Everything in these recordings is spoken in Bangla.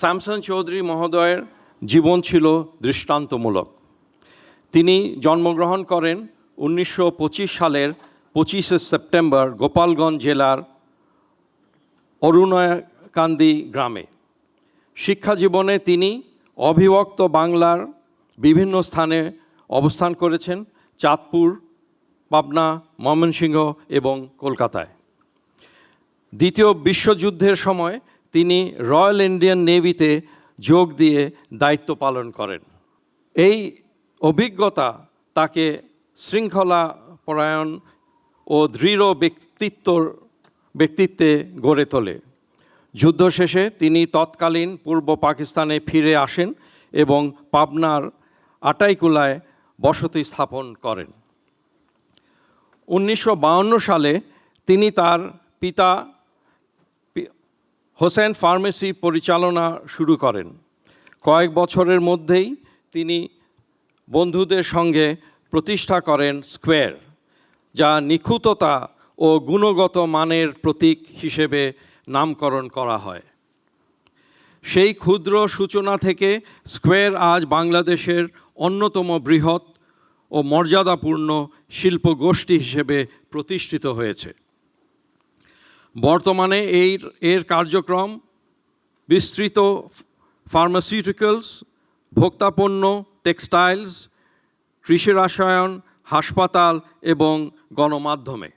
স্যামসন চৌধুরী মহোদয়ের জীবন ছিল দৃষ্টান্তমূলক। তিনি জন্মগ্রহণ করেন উনিশশো পঁচিশ সালের পঁচিশে সেপ্টেম্বর গোপালগঞ্জ জেলার অরুণাকান্দি গ্রামে। শিক্ষা জীবনে তিনি অবিভক্ত বাংলার বিভিন্ন স্থানে অবস্থান করেছেন, চাঁদপুর, পাবনা, ময়মনসিংহ এবং কলকাতায়। দ্বিতীয় বিশ্বযুদ্ধের সময় তিনি রয়্যাল ইন্ডিয়ান নেভিতে যোগ দিয়ে দায়িত্ব পালন করেন। এই অভিজ্ঞতা তাকে শৃঙ্খলা পরায়ণ ও দৃঢ় ব্যক্তিত্ব ব্যক্তিত্বে গড়ে তোলে। যুদ্ধ শেষে তিনি তৎকালীন পূর্ব পাকিস্তানে ফিরে আসেন এবং পাবনার আটাইকুলায় বসতি স্থাপন করেন। উনিশশো সালে তিনি তার পিতা হোসেন ফার্মেসি পরিচালনা শুরু করেন। কয়েক বছরের মধ্যেই তিনি বন্ধুদের সঙ্গে প্রতিষ্ঠা করেন স্কোয়ার, যা নিখুঁততা ও গুণগত মানের প্রতীক হিসেবে নামকরণ করা হয়। সেই ক্ষুদ্র সূচনা থেকে স্কোয়ার আজ বাংলাদেশের অন্যতম বৃহৎ ও মর্যাদাপূর্ণ শিল্পগোষ্ঠী হিসেবে প্রতিষ্ঠিত হয়েছে। বর্তমানে এই এর কার্যক্রম বিস্তৃত ফার্মাসিউটিক্যালস ভোক্তাপণ্য টেক্সটাইলস কৃষি রসায়ন, হাসপাতাল এবং গণমাধ্যমে।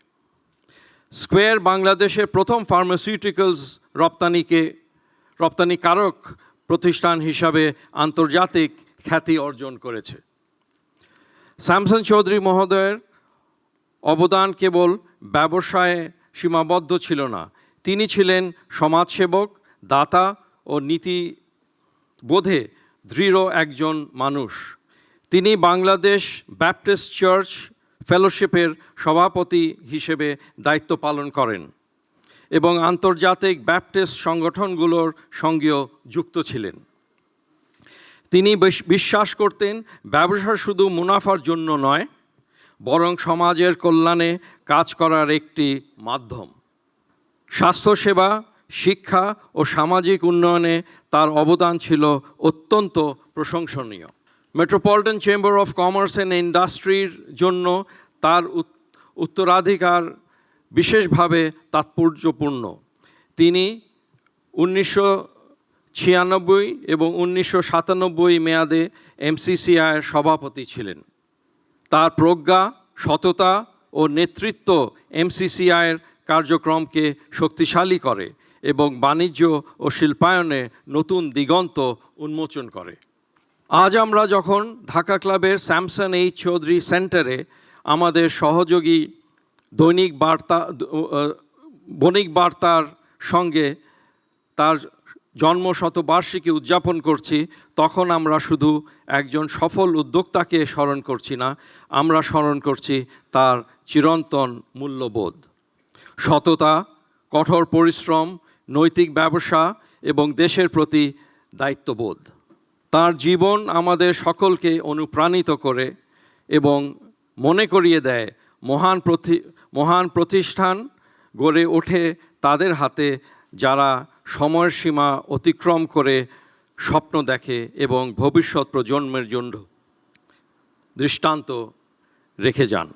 স্কোয়ার বাংলাদেশের প্রথম ফার্মাসিউটিক্যালস রপ্তানিকে, রপ্তানিকারক প্রতিষ্ঠান হিসাবে আন্তর্জাতিক খ্যাতি অর্জন করেছে। স্যামসন চৌধুরী মহোদয়ের অবদান কেবল ব্যবসায়ে সীমাবদ্ধ ছিল না। তিনি ছিলেন সমাজসেবক, দাতা ও নীতি বোধে দৃঢ় একজন মানুষ। তিনি বাংলাদেশ ব্যাপটিস্ট চার্চ ফেলোশিপের সভাপতি হিসেবে দায়িত্ব পালন করেন এবং আন্তর্জাতিক ব্যাপটিস্ট সংগঠনগুলোর সঙ্গেও যুক্ত ছিলেন। তিনি বিশ্বাস করতেন, ব্যবসা শুধু মুনাফার জন্য নয় বরং সমাজের কল্যাণে কাজ করার একটি মাধ্যম। স্বাস্থ্যসেবা, শিক্ষা ও সামাজিক উন্নয়নে তার অবদান ছিল অত্যন্ত প্রশংসনীয়। Metropolitan chamber of commerce and ইন্ডাস্ট্রির জন্য তার উত্তরাধিকার বিশেষভাবে তাৎপর্যপূর্ণ। তিনি উনিশশো ছিয়ানব্বই এবং উনিশশো সাতানব্বই মেয়াদে এমসিসিআইয়ের সভাপতি ছিলেন। তার প্রজ্ঞা, সততা ও নেতৃত্ব এমসিসিআইয়ের কার্যক্রমকে শক্তিশালী করে এবং বাণিজ্য ও শিল্পায়নে নতুন দিগন্ত উন্মোচন করে। আজ আমরা যখন ঢাকা ক্লাবের স্যামসন এইচ চৌধুরী সেন্টারে আমাদের সহযোগী দৈনিক বার্তা বণিক বার্তার সঙ্গে তার জন্ম শতবার্ষিকী উদযাপন করছি, তখন আমরা শুধু একজন সফল উদ্যোক্তাকে স্মরণ করছি না, আমরা স্মরণ করছি তার চিরন্তন মূল্যবোধ। সততা, কঠোর পরিশ্রম, নৈতিক ব্যবসা এবং দেশের প্রতি দায়িত্ববোধ। তার জীবন আমাদের সকলকে অনুপ্রাণিত করে এবং মনে করিয়ে দেয়, মহান প্রতি, মহান প্রতিষ্ঠান গড়ে ওঠে তাদের হাতে যারা সময়ের সীমা অতিক্রম করে স্বপ্ন দেখে এবং ভবিষ্যৎ প্রজন্মের জন্য দৃষ্টান্ত রেখে যান।